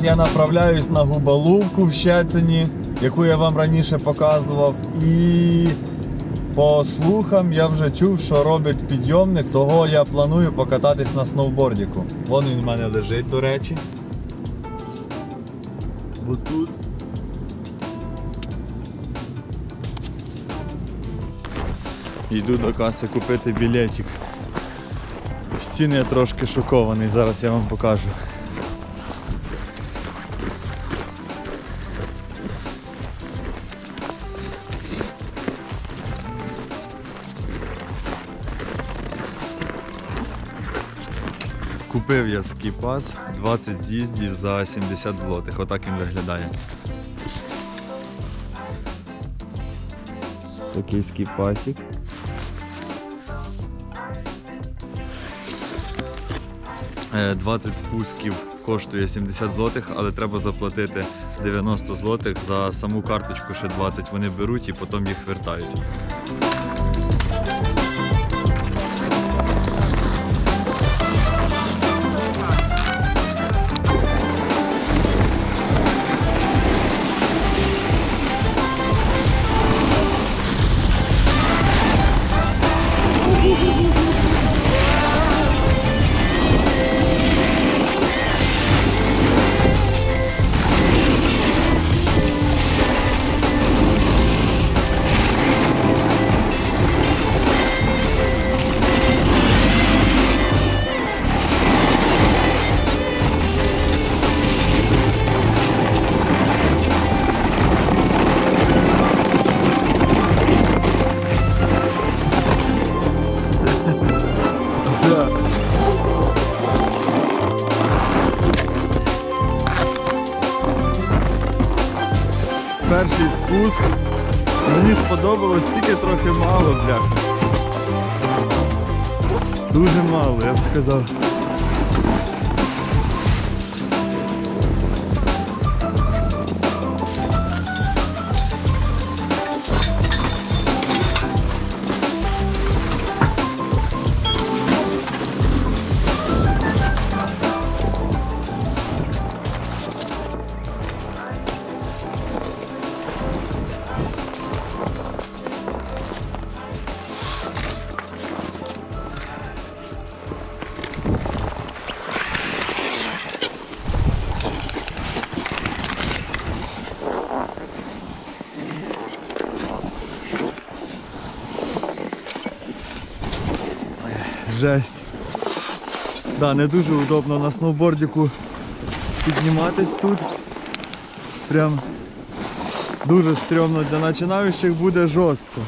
Зараз я направляюсь на губалувку в Щецині, яку я вам раніше показував. І по слухам я вже чув, що робить підйомник, того я планую покататись на сноубордіку. Вон він в мене лежить, до речі. Отут. Йду до каси купити білетик. В ціни я трошки шокований, зараз я вам покажу. Купив я скіпас 20 з'їздів за 70 злотих. Отак він виглядає. Такий скіпасик. Е, 20 спусків коштує 70 злотих, але треба заплатити 90 злотих за саму карточку, ще 20 вони беруть і потім їх вертають. Сподобалось тільки трохи мало, бляха. Дуже мало, я б сказав. Жесть. Да, не дуже удобно на сноубордіку підніматись тут. Прям дуже стрьомно для починаючих буде жорстко.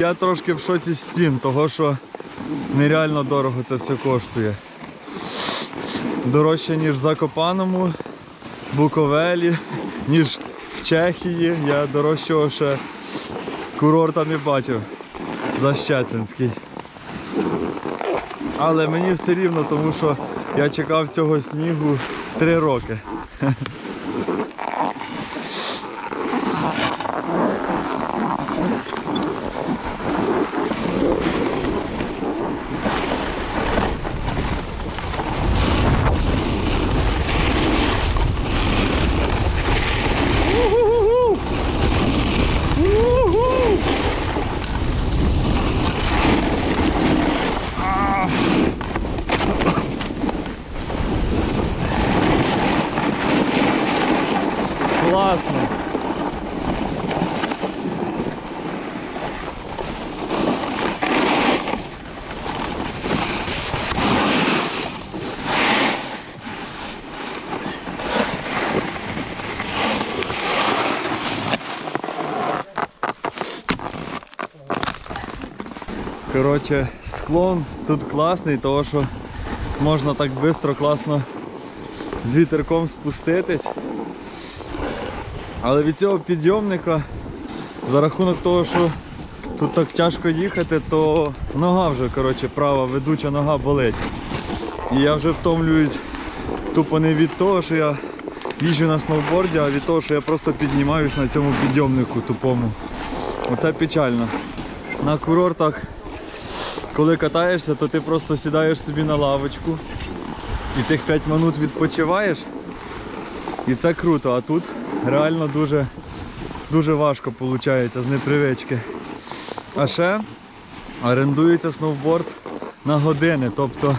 Я трошки в шоці з цін, того що нереально дорого це все коштує. Дорожче, ніж в Закопаному, Буковелі, ніж в Чехії. Я дорожчого ще курорта не бачив за Щецинський. Але мені все рівно, тому що я чекав цього снігу три роки классно. Коротше, склон тут класний, тому що можна так швидко, класно з вітерком спуститись. Але від цього підйомника, за рахунок того, що тут так тяжко їхати, то нога вже, коротше, права ведуча нога болить. І я вже втомлююсь тупо не від того, що я їжджу на сноуборді, а від того, що я просто піднімаюсь на цьому підйомнику тупому. Оце печально. На курортах коли катаєшся, то ти просто сідаєш собі на лавочку і тих 5 минут відпочиваєш. І це круто, а тут реально дуже, дуже важко виходить з непривички. А ще орендується сноуборд на години. Тобто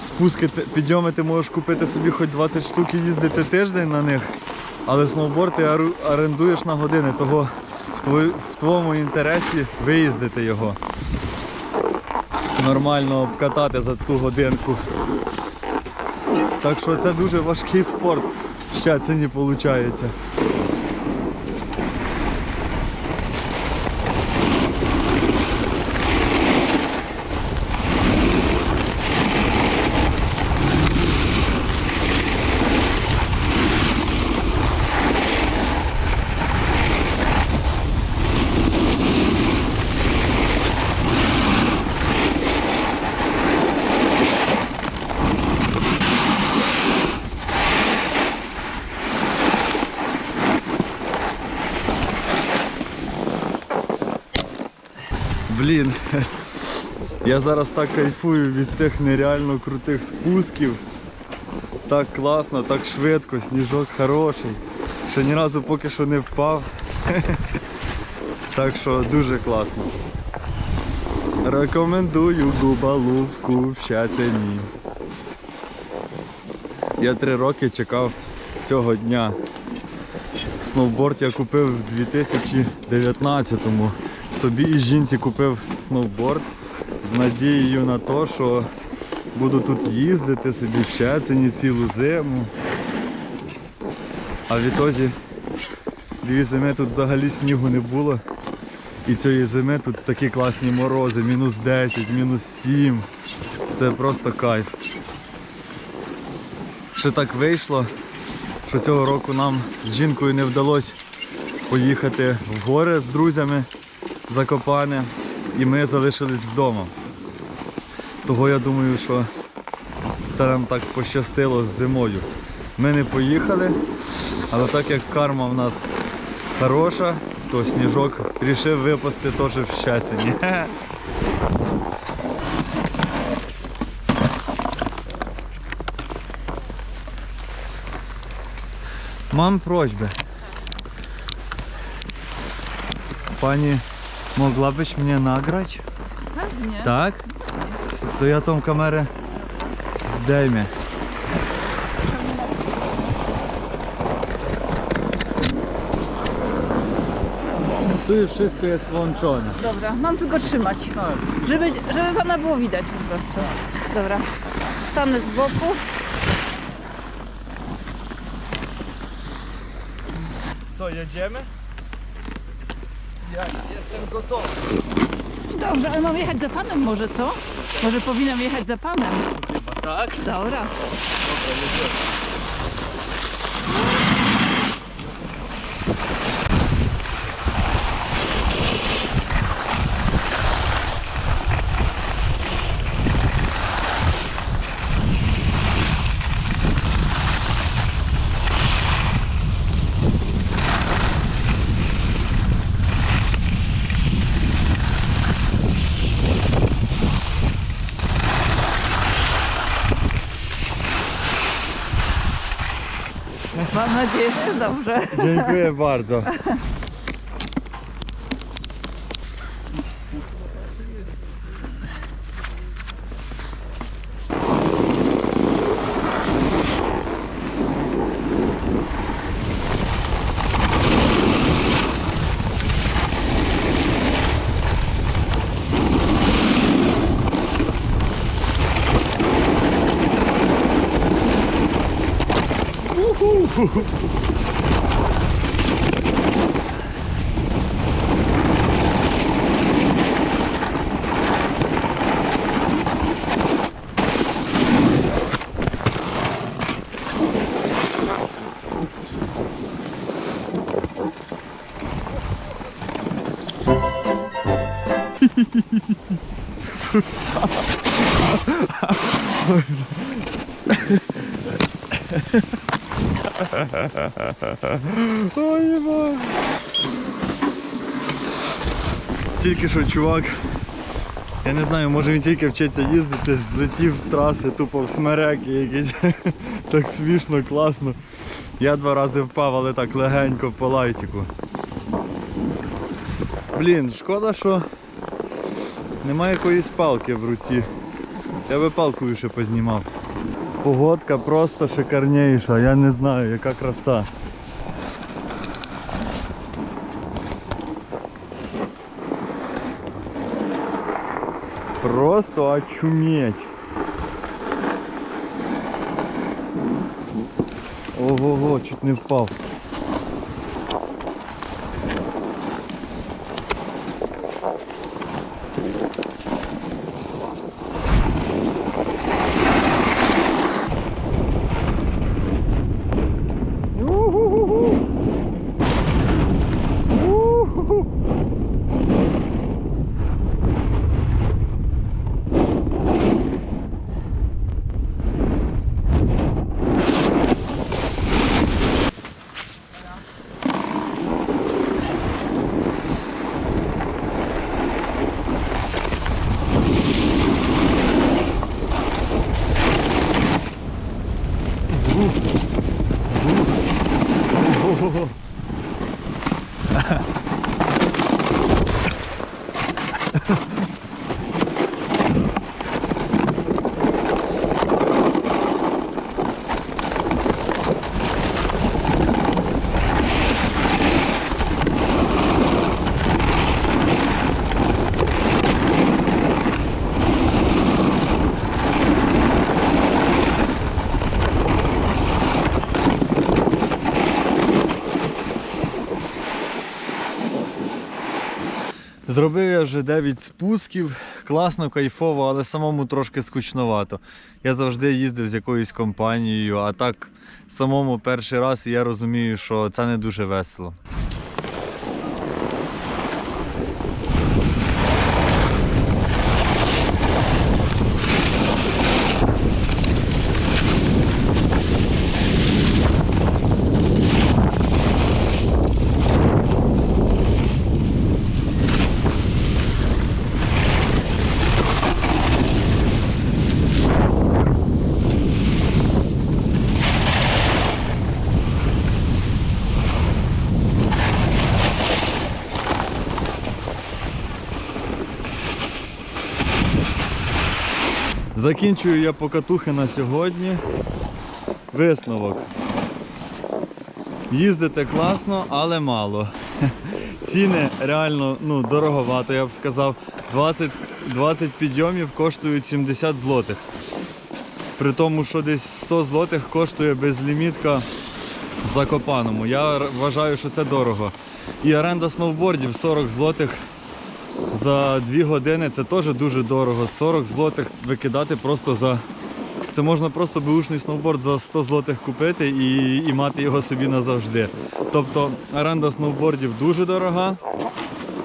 спуски, підйоми ти можеш купити собі хоч 20 штук і їздити тиждень на них, але сноуборд ти орендуєш на години, того в, твоєму інтересі виїздити його нормально обкатати за ту годинку. Так що це дуже важкий спорт. Ще це не виходить. Блін, я зараз так кайфую від цих нереально крутих спусків. Так класно, так швидко, сніжок хороший. Ще ні разу поки що не впав. Так що дуже класно. Рекомендую Губалувку в Щаціні. Я три роки чекав цього дня. Сноуборд я купив в 2019-му. Собі і жінці купив сноуборд з надією на те, що буду тут їздити собі в Щецині цілу зиму. А відтоді дві зими тут взагалі снігу не було. І цієї зими тут такі класні морози, мінус 10, мінус 7. Це просто кайф. Ще так вийшло, що цього року нам з жінкою не вдалося поїхати в гори з друзями Закопане і ми залишились вдома. Того я думаю, що це нам так пощастило з зимою. Ми не поїхали, але так як карма в нас хороша, то сніжок вирішив випасти теж в Щецині. Mam prośbę. Pani, mogłabyś mnie nagrać? Pewnie. Tak? To ja tą kamerę zdejmę. Tu już wszystko jest włączone. Dobra, mam go trzymać. Żeby, żeby pana było widać po prostu. Dobra. Stanę z boku. Co, jedziemy? Jestem gotowy. Dobrze, ale mam jechać za panem może, co? Może powinnam jechać za panem. Chyba tak? Dobra. Mam nadzieję, że dobrze. Dziękuję bardzo. Ha ha ha ha! Ой, єба. Тільки що чувак, я не знаю, може він тільки вчиться їздити, злетів з траси тупо в смереки якісь. так смішно, класно. Я два рази впав, але так легенько по лайтику. Блін, шкода, що немає якоїсь палки в руці. Я би палкою ще познімав. Погодка просто шикарніша, я не знаю, яка краса. Просто очуметь. Ого-го, чуть не впав. Зробив я вже 9 спусків, класно, кайфово, але самому трошки скучновато. Я завжди їздив з якоюсь компанією, а так самому перший раз і я розумію, що це не дуже весело. Закінчую я покатухи на сьогодні. Висновок. Їздите класно, але мало. Ціни реально ну, дороговато, я б сказав. 20, 20 підйомів коштують 70 злотих. При тому, що десь 100 злотих коштує безлімітка в Закопаному. Я вважаю, що це дорого. І оренда сноубордів 40 злотих за 2 години це теж дуже дорого. 40 злотих викидати просто за. Це можна просто беушний сноуборд за 100 злотих купити і, і мати його собі назавжди. Тобто оренда сноубордів дуже дорога.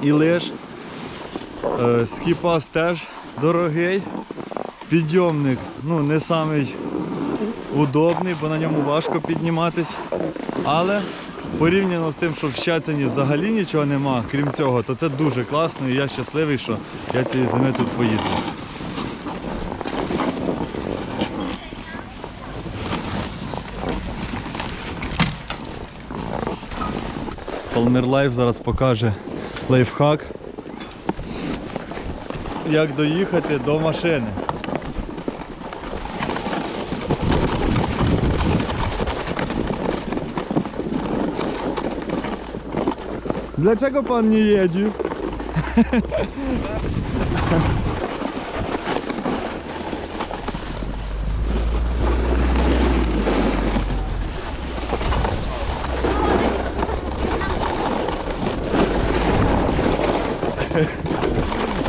І лиш е, скіпас теж дорогий. Підйомник ну, не самий удобний, бо на ньому важко підніматись. Але порівняно з тим, що в Щецині взагалі нічого нема, крім цього, то це дуже класно і я щасливий, що я цієї зими тут поїздив. Palmer Life зараз покаже лайфхак, як доїхати до машини. Dlaczego pan nie jedzie?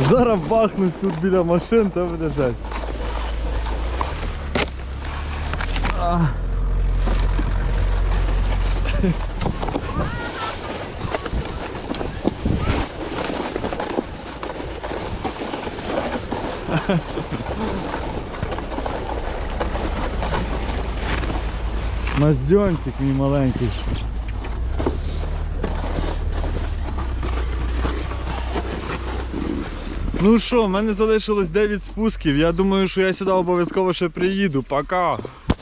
Zaraz bachnąć tu biля машин, to będzie rzecz. Ah. Маздьончик мій маленький. Ну що, в мене залишилось 9 спусків. Я думаю, що я сюди обов'язково ще приїду. Пока!